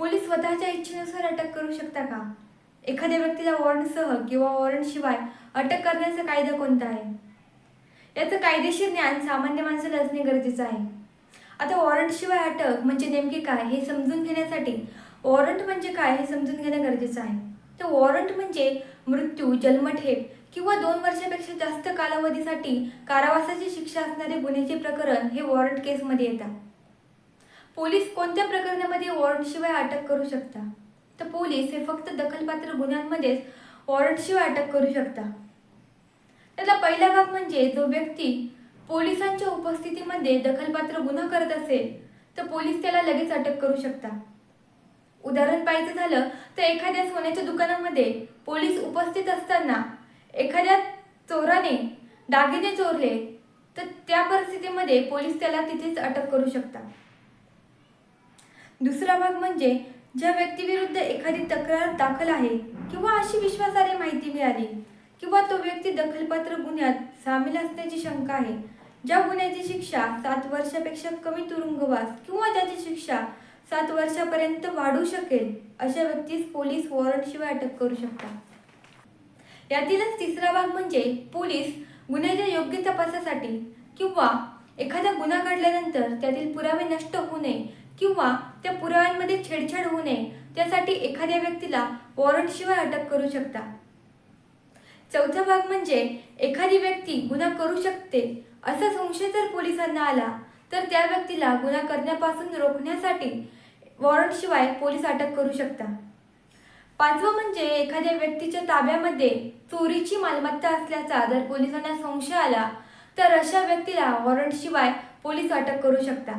Police स्वतःच्या इच्छेनुसार अटक करू शकता का? एखाद्या व्यक्तीला वॉरंटसह किंवा वॉरंटशिवाय अटक करण्याचा कायदा कोणता आहे? याचं कायदेशीर ज्ञान सामान्य माणसाला असणे गरजेचं आहे. आता वॉरंटशिवाय अटक म्हणजे नेमके काय हे समजून घेण्यासाठी वॉरंट म्हणजे काय हे समजून घेणं गरजेचं आहे. तर वॉरंट म्हणजे मृत्यू जन्मठेप किंवा दोन वर्षापेक्षा जास्त कालावधीसाठी कारावासाची शिक्षा असणारे गुन्ह्याचे प्रकरण हे वॉरंट केसमध्ये येतात. पोलीस कोणत्या प्रकरणामध्ये वॉरंटशिवाय अटक करू शकता? तर पोलीस हे फक्त दखलपात्र गुन्ह्यांमध्येच वॉरंटशिवाय अटक करू शकता. त्यातला पहिला भाग म्हणजे जो व्यक्ती पोलिसांच्या उपस्थितीमध्ये दखलपात्र गुन्हा करत असेल तर पोलीस त्याला लगेच अटक करू शकता. उदाहरण पाहायचं झालं तर एखाद्या सोन्याच्या दुकानामध्ये पोलीस उपस्थित असताना एखाद्या चोराने दागिने चोरले तर त्या परिस्थितीमध्ये पोलीस त्याला तिथेच अटक करू शकतात दुसरा भाग म्हणजे ज्या व्यक्तीविरुद्ध एखादी तक्रार दाखल आहे किंवा अशी विश्वासार्ह माहिती मिळाली किंवा तो व्यक्ती दखलपात्र गुन्ह्यात सामील असण्याची शंका आहे ज्या गुन्ह्याची शिक्षा सात वर्षापेक्षा कमी तुरुंगवास किंवा ज्याची शिक्षा सात वर्षापर्यंत वाढू शकेल अशा व्यक्तीस पोलीस वॉरंटशिवाय अटक करू शकतात. यातीलच तिसरा भाग म्हणजे पोलीस गुन्ह्याच्या योग्य तपासासाठी किंवा एखादा गुन्हा घडल्यानंतर त्यातील पुरावे नष्ट होऊ नये किंवा त्या पुराव्यांमध्ये छेडछाड होऊ नये त्यासाठी एखाद्या व्यक्तीला वॉरंटशिवाय अटक करू शकता. चौथा भाग म्हणजे एखादी व्यक्ती गुन्हा करू शकते असा संशय जर पोलिसांना आला तर त्या व्यक्तीला गुन्हा करण्यापासून रोखण्यासाठी वॉरंटशिवाय पोलीस अटक करू शकता. पाचवं म्हणजे एखाद्या व्यक्तीच्या ताब्यामध्ये चोरीची मालमत्ता असल्याचा जर पोलिसांना संशय आला तर अशा व्यक्तीला वॉरंटशिवाय पोलीस अटक करू शकता.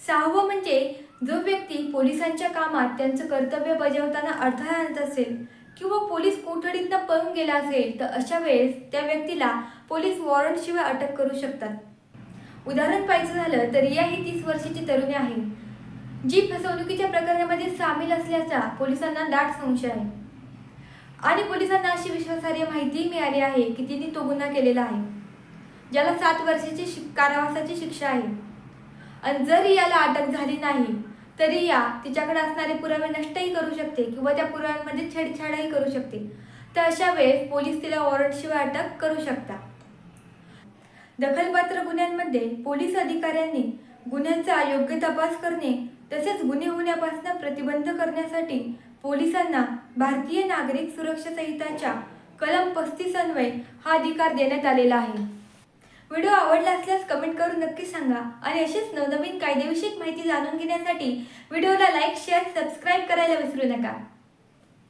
सहावं म्हणजे जो व्यक्ती पोलिसांच्या कामात त्यांचं कर्तव्य बजावताना अडथळा आणत असेल किंवा पोलीस कोठडीतनं पळून गेला असेल तर अशा वेळेस त्या व्यक्तीला पोलीस वॉरंटशिवाय अटक करू शकतात. उदाहरण पाहायचं झालं तर रिया ही तीस वर्षाची तरुणी आहे जी फसवणुकीच्या प्रकरणामध्ये सामील असल्याचा पोलिसांना दाट संशय आहे. आणि पोलिसांना अशी विश्वासार्ह माहिती मिळाली आहे की तिने तो गुन्हा केलेला आहे ज्याला सात वर्षाची शिक कारावासाची शिक्षा आहे. आणि जर याला अटक झाली नाही तरी या तिच्याकडे असणारे पुरावे नष्टही करू शकते किंवा त्या पुराव्यांमध्ये छेडछाडही करू शकते. तर अशा वेळेस पोलीस तिला वॉरंटशिवाय अटक करू शकता. दखलपात्र गुन्ह्यांमध्ये पोलीस अधिकाऱ्यांनी गुन्ह्यांचा योग्य तपास करणे तसेच गुन्हे होण्यापासून प्रतिबंध करण्यासाठी पोलिसांना भारतीय नागरिक सुरक्षा संहिताच्या कलम पस्तीस अन्वय हा अधिकार देण्यात आलेला आहे. व्हिडिओ आवडला असल्यास कमेंट करून नक्की सांगा. आणि अशीच नवनवीन कायदेविषयक माहिती जाणून घेण्यासाठी व्हिडिओला लाईक शेअर सबस्क्राईब करायला विसरू नका.